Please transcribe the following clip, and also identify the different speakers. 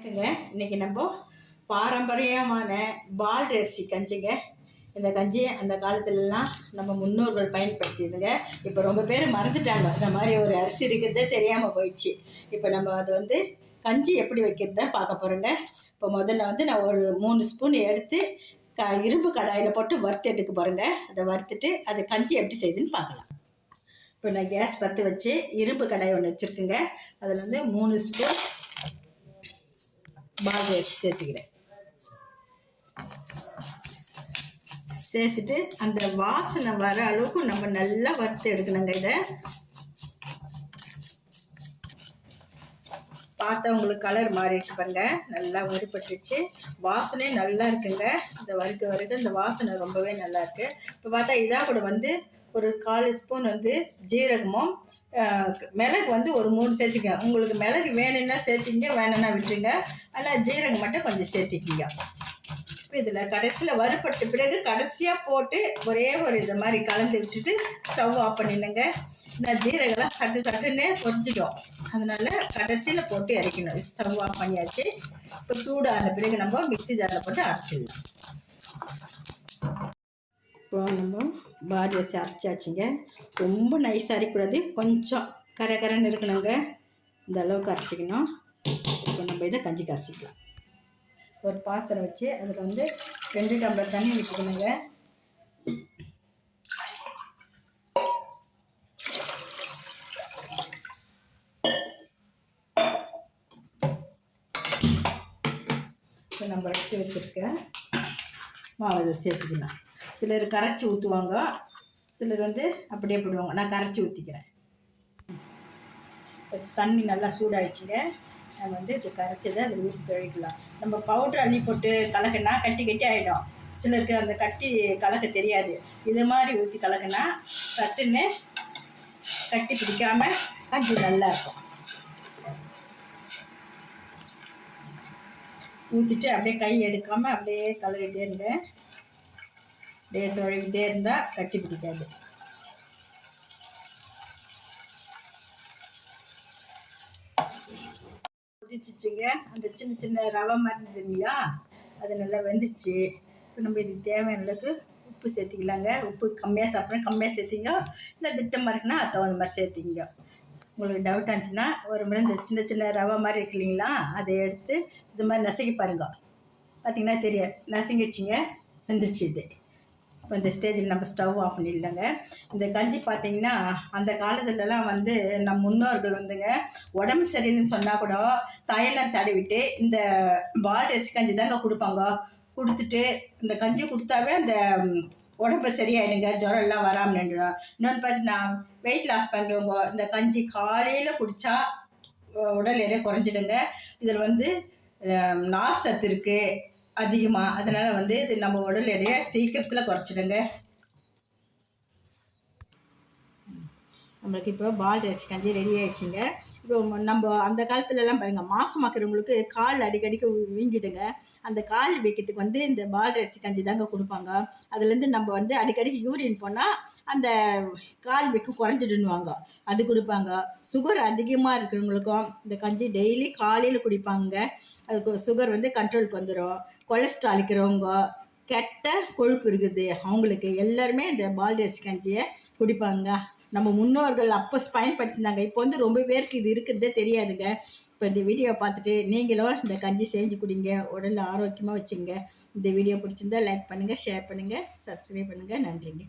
Speaker 1: வணக்கங்க இன்னைக்கு நம்ம பாரம்பரியமான பால் அரிசி கஞ்சிங்க. இந்த கஞ்சி அந்த காலத்துலலாம் நம்ம முன்னோர்கள் பயன்படுத்தியதுங்க இப்போ ரொம்ப பேர் மறந்துட்டாங்க. இந்த மாதிரி ஒரு அரிசி இருக்கிறதே தெரியாமல் போயிடுச்சு. இப்போ நம்ம அது வந்து கஞ்சி எப்படி வைக்கிறத பார்க்க போகிறோங்க இப்போ முதல்ல வந்து நான் ஒரு மூணு ஸ்பூன் எடுத்து க இரும்பு கடாயில் போட்டு வறுத்து எடுக்க போகிறேங்க அதை வறுத்துட்டு அது கஞ்சி எப்படி செய்யுதுன்னு பார்க்கலாம். இப்போ நான் கேஸ் பற்ற வச்சு இரும்பு கடாய் ஒன்று வச்சுருக்குங்க. அதில் வந்து மூணு ஸ்பூன் பால் ரைஸ் சேர்த்துக்கிறேன். சேர்த்துட்டு அந்த வாசனை வர அளவுக்கு நம்ம நல்லா வறுத்து எடுக்கணுங்க இதை. பார்த்தா உங்களுக்கு கலர் மாறிடுச்சு பாருங்க. நல்லா வறுபட்டுச்சு வாசனை நல்லா இருக்குங்க. இந்த வறுக்க வறுக்க இந்த வாசனை ரொம்பவே நல்லா இருக்கு. இப்போ பார்த்தா இதாக கூட வந்து ஒரு கால் ஸ்பூன் வந்து ஜீரகமும் மிளகு வந்து ஒரு மூணு சேர்த்துக்க உங்களுக்கு மிளகு வேணும்னா சேர்த்திங்க வேணும்னா விட்டுருங்க. ஆனால் ஜீரகம் மட்டும் கொஞ்சம் சேர்த்திக்கிங்க. இப்போ இதில் கடைசியில் வறுபட்ட பிறகு கடைசியாக போட்டு ஒரே ஒரு இது மாதிரி கலந்து விட்டுட்டு ஸ்டவ் ஆஃப் பண்ணிடுங்க. இந்த ஜீரகம்லாம் சட்டு சட்டுன்னு பொரிஞ்சிடும். அதனால கடைசியில் போட்டு இறக்கணும் ஸ்டவ் ஆஃப் பண்ணியாச்சு. இப்போ சூடான பிறகு நம்ம மிக்ஸி ஜாரில் போட்டு அரைச்சிடலாம். இப்போ நம்ம பாடி அரிசி அரைச்சாச்சுங்க. ரொம்ப நைஸாக அரைக்கூடாது கொஞ்சம் கரை கரைன்னு இருக்கணுங்க. இந்த அளவுக்கு அரைச்சிக்கணும். இப்போ நம்ம இதை கஞ்சி காசிக்கலாம். ஒரு பாத்திரம் வச்சு அதில் வந்து ரெண்டு டம்ளர் தண்ணி விட்டுக்கணுங்க இப்போ நம்ம எடுத்து வச்சுருக்க மாவு இதை சேர்த்துக்கலாம். சிலர் கரைச்சி ஊற்றுவாங்க சிலர் வந்து அப்படியே போடுவாங்க. நான் கரைச்சி ஊற்றிக்கிறேன் இப்போ தண்ணி நல்லா சூடாயிடுச்சுங்க. நம்ம வந்து இது கரைச்சதை அதில் ஊற்றி தொழிக்கலாம். நம்ம பவுட்ரு அள்ளி போட்டு கலக்குனா கட்டி கட்டி ஆகிடும் சிலருக்கு அந்த கட்டி கலக்க தெரியாது. இது மாதிரி ஊற்றி கலக்குனா சட்டுன்னு கட்டி பிடிக்காமல் கஞ்சி நல்லா இருக்கும். ஊற்றிட்டு அப்படியே கை எடுக்காமல் அப்படியே கலரிட்டே இருந்தேன் அப்படியே தொழகிட்டே இருந்தால் கட்டி பிடிக்காது. கொதிச்சிச்சுங்க. அந்த சின்ன சின்ன ரவை மாதிரி இருந்தது இல்லையா? அது நல்லா வெந்துச்சு. இப்போ நம்ம இது தேவையான அளவுக்கு உப்பு சேர்த்திக்கலாங்க. உப்பு கம்மியாக சாப்பிட்றேன் கம்மியாக சேர்த்திங்க. இல்லை திட்டமாக இருக்குன்னா அது தகுந்த மாதிரி சேர்த்திங்க. உங்களுக்கு டவுட் ஆச்சுன்னா ஒரு முறை இந்த சின்ன சின்ன ரவை மாதிரி இருக்கு இல்லைங்களா? அதை எடுத்து இது மாதிரி நசுக்கி பாருங்க. பார்த்தீங்கன்னா தெரியாது நசுங்கிடுச்சிங்க. வெந்துருச்சு இது. இப்போ இந்த ஸ்டேஜில் நம்ம ஸ்டவ் ஆஃப் பண்ணிடலங்க. இந்த கஞ்சி பார்த்தீங்கன்னா அந்த காலத்துலலாம் வந்து நம் முன்னோர்கள் வந்துங்க உடம்பு சரியில்லைன்னு சொன்னால் கூட தைலம் தடவிட்டு இந்த பால் அரிசி கஞ்சி தாங்க கொடுப்பாங்க. கொடுத்துட்டு இந்த கஞ்சி கொடுத்தாவே அந்த உடம்பு சரியாயிடுங்க ஜுரம் எல்லாம் வராமல் நின்றுடும். இன்னொன்று பார்த்தீங்கன்னா வெயிட் லாஸ் பண்ணுறவங்க இந்த கஞ்சி காலையில் குடித்தா உடல் எடை குறைஞ்சிடுங்க. இதில் வந்து நார் சத்து இருக்குது அதிகமாக அதனால் வந்து இது நம்ம உடல் எடையை சீக்கிரத்தில் குறைச்சிடுங்க. நம்மளுக்கு இப்போ பால் ரைஸ் கஞ்சி ரெடி ஆயிடுச்சுங்க. இப்போ நம்ம அந்த காலத்துலலாம் பாருங்கள் மாசமாக்குறவங்களுக்கு கால் அடிக்கடிக்கு வீங்கிடுங்க. அந்த கால் வீக்கத்துக்கு வந்து இந்த பால் ரைஸ் கஞ்சி தாங்க கொடுப்பாங்க. அதுலேருந்து நம்ம வந்து அடிக்கடிக்கு யூரின் போனால் அந்த கால் வீக்கம் குறைஞ்சிடுன்னுவாங்க. அது கொடுப்பாங்க. சுகர் அதிகமாக இருக்கிறவங்களுக்கும் இந்த கஞ்சி டெய்லி காலையில் குடிப்பாங்க. அதுக்கு சுகர் வந்து கண்ட்ரோலுக்கு வந்துடும் கொலஸ்ட்ரால் இருக்கிறவங்க கெட்ட கொழுப்பு இருக்குது. அவங்களுக்கு எல்லாருமே இந்த பால் ரைஸ் கஞ்சியை குடிப்பாங்க. நம்ம முன்னோர்கள் அப்போ பயன்படுத்தினாங்க. இப்போ வந்து ரொம்ப பேருக்கு இது இருக்கிறதே தெரியாதுங்க. இப்போ இந்த வீடியோ பார்த்துட்டு நீங்களும் இந்த கஞ்சி செஞ்சு குடிங்க உடல் ஆரோக்கியமாக வச்சுங்க. இந்த வீடியோ பிடிச்சிருந்தா லைக் பண்ணுங்கள் ஷேர் பண்ணுங்கள் சப்ஸ்கிரைப் பண்ணுங்கள் நன்றிங்க.